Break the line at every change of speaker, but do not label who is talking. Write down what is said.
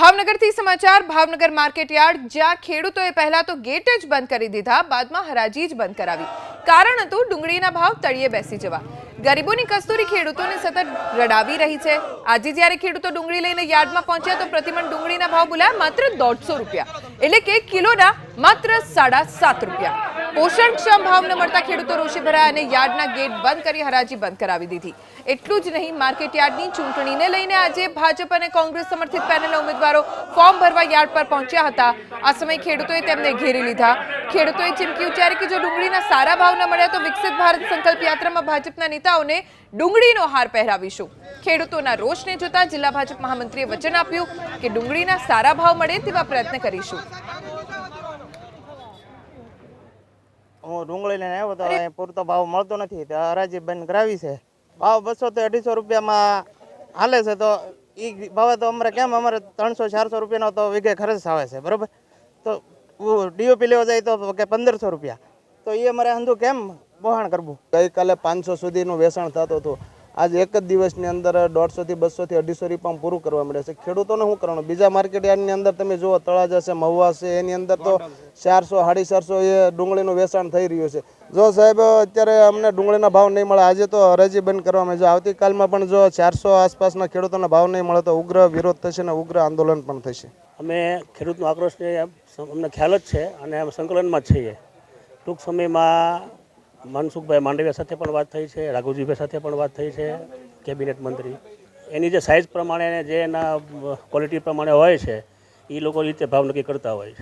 ભાવનગરથી સમાચાર, Bhavnagar market yard જ્યાં ખેડૂતોએ પહેલા તો ગેટ જ બંધ કરી દીધા, બાદમાં હરાજી જ બંધ કરાવી. કારણ હતું ડુંગળીના ભાવ તળિયે બેસી જવા. ગરીબોની કસ્તુરી ખેડૂતોને સતત રડાવી રહી છે. આજે જ્યારે ખેડૂતો ડુંગળી લઈને યાર્ડમાં પહોંચ્યા તો પ્રતિમણ ડુંગળીના ભાવ બોલાયા માત્ર દોઢસો રૂપિયા. એટલે કે કિલોના માત્ર સાડા સાત રૂપિયા. પોષણક્ષમ ભાવ ન મળતા ખેડૂતો રોષે ભરાયા અને યાર્ડના ગેટ બંધ કરી હરાજી બંધ કરાવી દીધી. એટલું જ નહીં, માર્કેટ યાર્ડની ચૂંટણીને લઈને આજે ભાજપ અને કોંગ્રેસ સમર્થિત પેનલના ઉમેદવારો ફોર્મ ભરવા યાર્ડ પર પહોંચ્યા હતા. આ સમયે ખેડૂતોએ તેમને ઘેરી લીધા. ખેડૂતોએ ચીમકી ઉચ્ચારી કે જો ડુંગળીના સારા ભાવ ન મળ્યા તો વિકસિત ભારત સંકલ્પ યાત્રામાં ભાજપના નેતાઓને ડુંગળીનો હાર પહેરાવીશું. ખેડૂતોના રોષને જોતા જિલ્લા ભાજપ મહામંત્રીએ વચન આપ્યું કે ડુંગળીના સારા ભાવ મળે તેવા પ્રયત્ન કરીશું.
હું ડુંગળી લઈને આવ્યો તો અહીં પૂરતો ભાવ મળતો નથી. તો હરાજી બંધ કરાવી છે. ભાવ બસો થી અઢીસો રૂપિયામાં હાલે છે. તો એ ભાવે તો અમારે કેમ? અમારે ત્રણસો ચારસો રૂપિયાનો તો વીઘે ખર્ચ આવે છે. બરાબર? તો ડીઓપી લેવા જાય તો કે પંદરસો રૂપિયા. તો એ અમારે અંધું કેમ બહાણ કરવું?
ગઈકાલે પાંચસો સુધીનું વેસણ થતું હતું. આજ એક જ દિવસની અંદર દોઢસોથી બસોથી અઢીસો રૂપિયા પૂરું કરવા મળે છે. ખેડૂતોને શું કરવાનું? બીજા માર્કેટ યાર્ડની અંદર તમે જુઓ તળાજા છે મહુવા છે એની અંદર તો ચારસો સાડી ચારસો એ ડુંગળીનું વેચાણ થઈ રહ્યું છે. જો સાહેબ અત્યારે અમને ડુંગળીના ભાવ નહીં મળે. આજે તો હરાજી બંધ કરવામાં જો આવતીકાલમાં પણ જો ચારસો આસપાસના ખેડૂતોના ભાવ નહીં મળે તો ઉગ્ર વિરોધ થશે અને ઉગ્ર આંદોલન પણ થશે.
અમે ખેડૂતનો આક્રોશ અમને ખ્યાલ જ છે અને સંકલનમાં જ છીએ. ટૂંક સમયમાં મનસુખભાઈ માંડવિયા સાથે પણ વાત થઈ છે રાઘુજીભાઈ સાથે પણ વાત થઈ છે, કેબિનેટ મંત્રી. એની જે સાઇઝ પ્રમાણે જે એના ક્વોલિટી પ્રમાણે હોય છે એ લોકો રીતે ભાવ નક્કી કરતા હોય છે.